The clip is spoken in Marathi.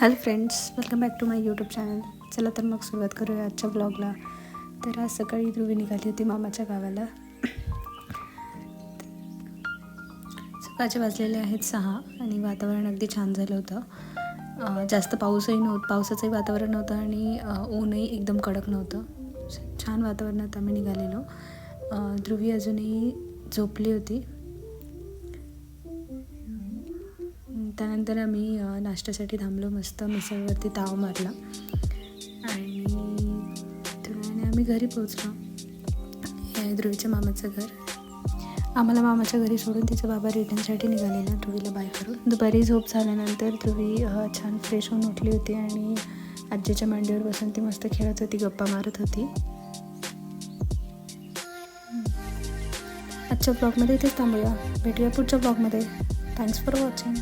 Hello friends welcome back to my YouTube channel चला तर मग सुरुवात करूया आजच्या ब्लॉगला तर आज सकाळी ध्रुवी निघाली होती मामाच्या गावाला. सकाळचे वाजलेले आहेत सहा आणि वातावरण अगदी छान झालं होतं. जास्त पाऊसही नव्हतं पावसाचंही वातावरण नव्हतं आणि ऊनही एकदम कडक नव्हतं. छान वातावरणात आम्ही निघालेलो. ध्रुवी अजूनही झोपली होती. त्यानंतर आम्ही नाश्त्यासाठी थांबलो मस्त मिसळवरती ताव मारला. आणि थोड्या आम्ही घरी पोचलो हे ध्रुवीच्या मामाचं घर. आम्हाला मामाच्या घरी सोडून तिचा बाबा रिटर्नसाठी निघालेला ध्रुवीला बाय करून. दुपारी झोप झाल्यानंतर ध्रुवी छान फ्रेश होऊन उठली होती आणि आजीच्या मांडीवर बसून ती मस्त खेळत होती गप्पा मारत होती. आजच्या ब्लॉगमध्ये इथेच थांबूया. भेटूया पुढच्या ब्लॉगमध्ये थँक्स फॉर वॉचिंग